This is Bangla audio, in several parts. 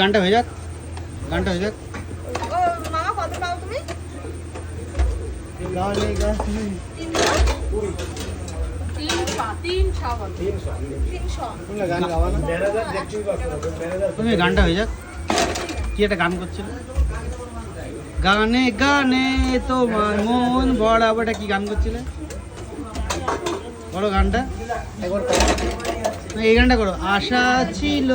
গানটা হয়ে যাক। গানটা হয়ে যাক। মামা কত পাও তুমি? গানে গানে। গানটা হয়ে যাক। কি একটা গান করছিল? গানে গানে তোমার মন বড়াবো এটা কি গান করছিলে? বড় গানটা। এই গানটা করো। আশা ছিল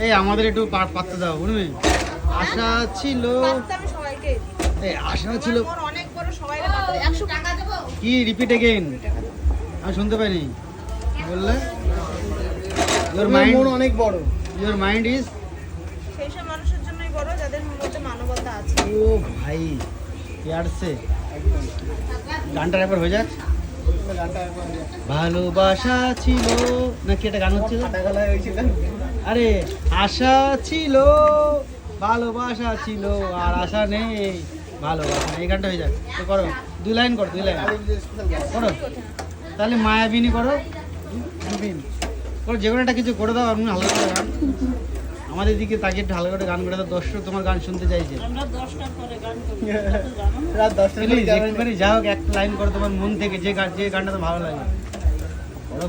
এই আমাদের একটু পা- পাত্তা দাও বুঝলি? আশা ছিল এই আশা ছিল আমার অনেক বড় সবাই একশো টাকা দেবো। কি রিপিট এগেইন আমি শুনতে পাইনি। বললে? ইওর মন মাইন্ড অনেক বড়। ইওর মাইন্ড ইজ সেই সব মানুষের জন্যই বড় যাদের মধ্যে মানবতা আছে। ও ভাই ইয়ার সে গানটা একবার হয়ে যাক। ভালোবাসা ছিল। নাকি একটা গান হচ্ছিল আরে আশা ছিল ভালোবাসা ছিল আর আশা নেই ভালোবাসা নেই। এই গানটা হয়ে যাক। তো করো দুই লাইন করো দুই লাইন। করো। তাহলে মায়াবিনী করো। করো যে কোনো একটা কিছু করে দাও আপনি হালকা গান। আমাদের দিকে তাকে ঢাল করে গান করে দাও দর্শক তোমার গান শুনতে চাইছে। রাত যা হোক একটা লাইন করে তোমার মন থেকে যে গান যে গানটা তো ভালো লাগে।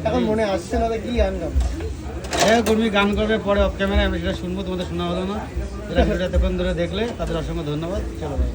এখন মনে আসছে না কি গান গাবো। হ্যাঁ হোক উর্মি গান করবে পরে অফ ক্যামেরায় আমি সেটা শুনব তোমাদের শোনা হলো না। এতক্ষণ ধরে দেখলে তাদের অসংখ্য ধন্যবাদ। চলো ভাই